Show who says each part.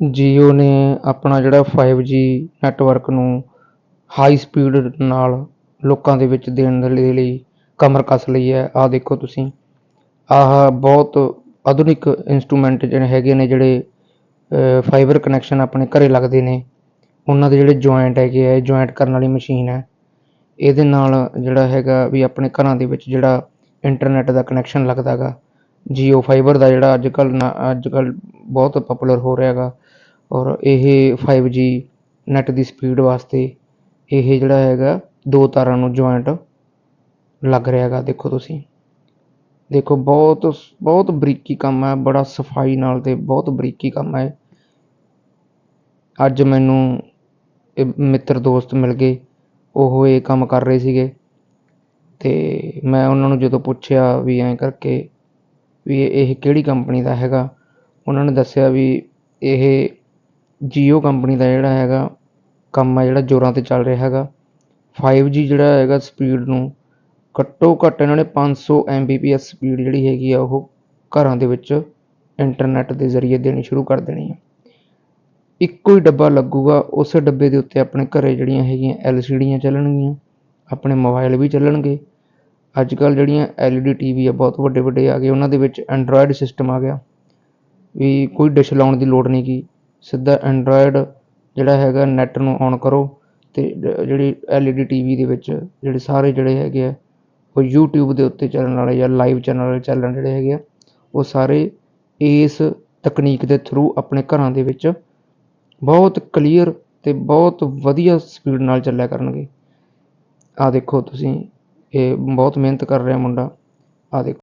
Speaker 1: JIO ਨੇ ਆਪਣਾ ਜਿਹੜਾ ਫਾਈਵ ਜੀ ਨੈਟਵਰਕ ਨੂੰ ਹਾਈ ਸਪੀਡ ਨਾਲ ਲੋਕਾਂ ਦੇ ਵਿੱਚ ਦੇਣ ਦੇ ਲਈ ਕਮਰ ਕੱਸ ਲਈ ਹੈ। ਆਹ ਦੇਖੋ ਤੁਸੀਂ। ਆਹ ਬਹੁਤ ਆਧੁਨਿਕ ਇੰਸਟਰੂਮੈਂਟ ਜਿਹੜੇ ਹੈਗੇ ਨੇ, ਜਿਹੜੇ ਫਾਈਬਰ ਕਨੈਕਸ਼ਨ ਆਪਣੇ ਘਰੇ ਲੱਗਦੇ ਨੇ। ਉਹਨਾਂ ਦੇ ਜਿਹੜੇ ਜੁਆਇੰਟ ਹੈਗੇ ਆ ਜੁਆਇੰਟ ਕਰਨ ਵਾਲੀ ਮਸ਼ੀਨ ਹੈ। ਇਹਦੇ ਨਾਲ ਜਿਹੜਾ ਹੈਗਾ ਵੀ ਆਪਣੇ ਘਰਾਂ ਦੇ ਵਿੱਚ ਜਿਹੜਾ ਇੰਟਰਨੈਟ ਦਾ ਕਨੈਕਸ਼ਨ ਲੱਗਦਾ ਗਾ ਜੀਓ ਫਾਈਬਰ ਦਾ ਜਿਹੜਾ ਅੱਜ ਕੱਲ੍ਹ ਅੱਜ ਕੱਲ੍ਹ ਬਹੁਤ ਪਪੂਲਰ ਹੋ ਰਿਹਾ ਗਾ ਔਰ ਇਹ ਫਾਈਵ ਜੀ ਨੈੱਟ ਦੀ ਸਪੀਡ ਵਾਸਤੇ ਇਹ ਜਿਹੜਾ ਹੈਗਾ ਦੋ ਤਾਰਾਂ ਨੂੰ ਜੁਆਇੰਟ ਲੱਗ ਰਿਹਾ ਹੈਗਾ, ਦੇਖੋ ਤੁਸੀਂ। ਦੇਖੋ, ਬਹੁਤ ਬਹੁਤ ਬਰੀਕੀ ਕੰਮ ਹੈ, ਬੜਾ ਸਫ਼ਾਈ ਨਾਲ ਤੇ ਬਹੁਤ ਬਰੀਕੀ ਕੰਮ ਹੈ। ਅੱਜ ਮੈਨੂੰ ਇਹ ਮਿੱਤਰ ਦੋਸਤ ਮਿਲ ਗਏ, ਉਹ ਇਹ ਕੰਮ ਕਰ ਰਹੇ ਸੀਗੇ। ਤੇ ਮੈਂ ਉਹਨਾਂ ਨੂੰ ਜਦੋਂ ਪੁੱਛਿਆ ਵੀ ਐਂ ਕਰਕੇ ਵੀ ਇਹ ਕਿਹੜੀ ਕੰਪਨੀ ਦਾ ਹੈਗਾ, ਉਹਨਾਂ ਨੇ ਦੱਸਿਆ ਵੀ ਇਹ ਜੀਓ ਕੰਪਨੀ ਦਾ ਜਿਹੜਾ ਹੈਗਾ, ਕੰਮ ਆ ਜਿਹੜਾ ਜ਼ੋਰਾਂ 'ਤੇ ਚੱਲ ਰਿਹਾ ਹੈਗਾ। ਫਾਈਵ ਜੀ ਜਿਹੜਾ ਹੈਗਾ ਸਪੀਡ ਨੂੰ ਘੱਟੋ ਘੱਟ ਇਹਨਾਂ ਨੇ 500 Mbps ਸਪੀਡ ਜਿਹੜੀ ਹੈਗੀ ਆ, ਉਹ ਘਰਾਂ ਦੇ ਵਿੱਚ ਇੰਟਰਨੈਟ ਦੇ ਜ਼ਰੀਏ ਦੇਣੀ ਸ਼ੁਰੂ ਕਰ ਦੇਣੀ ਆ। ਇੱਕੋ ਹੀ ਡੱਬਾ ਲੱਗੂਗਾ, ਉਸੇ ਡੱਬੇ ਦੇ ਉੱਤੇ ਆਪਣੇ ਘਰੇ ਜਿਹੜੀਆਂ ਹੈਗੀਆਂ ਐੱਲ ਸੀ ਡੀਆਂ ਚੱਲਣਗੀਆਂ, ਆਪਣੇ ਮੋਬਾਈਲ ਵੀ ਚੱਲਣਗੇ। ਅੱਜ ਕੱਲ੍ਹ ਜਿਹੜੀਆਂ ਐਲਈਡੀ ਟੀਵੀ ਆ, ਬਹੁਤ ਵੱਡੇ ਵੱਡੇ ਆ ਗਏ, ਉਹਨਾਂ ਦੇ ਵਿੱਚ ਐਂਡਰੋਇਡ ਸਿਸਟਮ ਆ ਗਿਆ। ਵੀ ਕੋਈ ਡਿਸ਼ ਲਾਉਣ ਦੀ ਲੋੜ ਨਹੀਂ ਗੀ ਸਿੱਧਾ ਐਂਡਰੋਇਡ ਜਿਹੜਾ ਹੈਗਾ ਨੈੱਟ ਨੂੰ ਔਨ ਕਰੋ ਅਤੇ ਜਿਹੜੀ L E D T V ਦੇ ਵਿੱਚ ਜਿਹੜੇ ਸਾਰੇ ਜਿਹੜੇ ਹੈਗੇ ਆ, ਉਹ ਯੂਟਿਊਬ ਦੇ ਉੱਤੇ ਚੱਲਣ ਵਾਲੇ ਜਾਂ ਲਾਈਵ ਚੈਨਲ ਵਾਲੇ ਚੱਲਣ ਜਿਹੜੇ ਹੈਗੇ ਆ, ਉਹ ਸਾਰੇ ਇਸ ਤਕਨੀਕ ਦੇ ਥਰੂ ਆਪਣੇ ਘਰਾਂ ਦੇ ਵਿੱਚ ਬਹੁਤ ਕਲੀਅਰ ਅਤੇ ਬਹੁਤ ਵਧੀਆ ਸਪੀਡ ਨਾਲ ਚੱਲਿਆ ਕਰਨਗੇ। ਆਹ ਦੇਖੋ ਤੁਸੀਂ, ਇਹ ਬਹੁਤ ਮਿਹਨਤ ਕਰ ਰਿਹਾ ਮੁੰਡਾ। ਆਹ ਦੇਖੋ।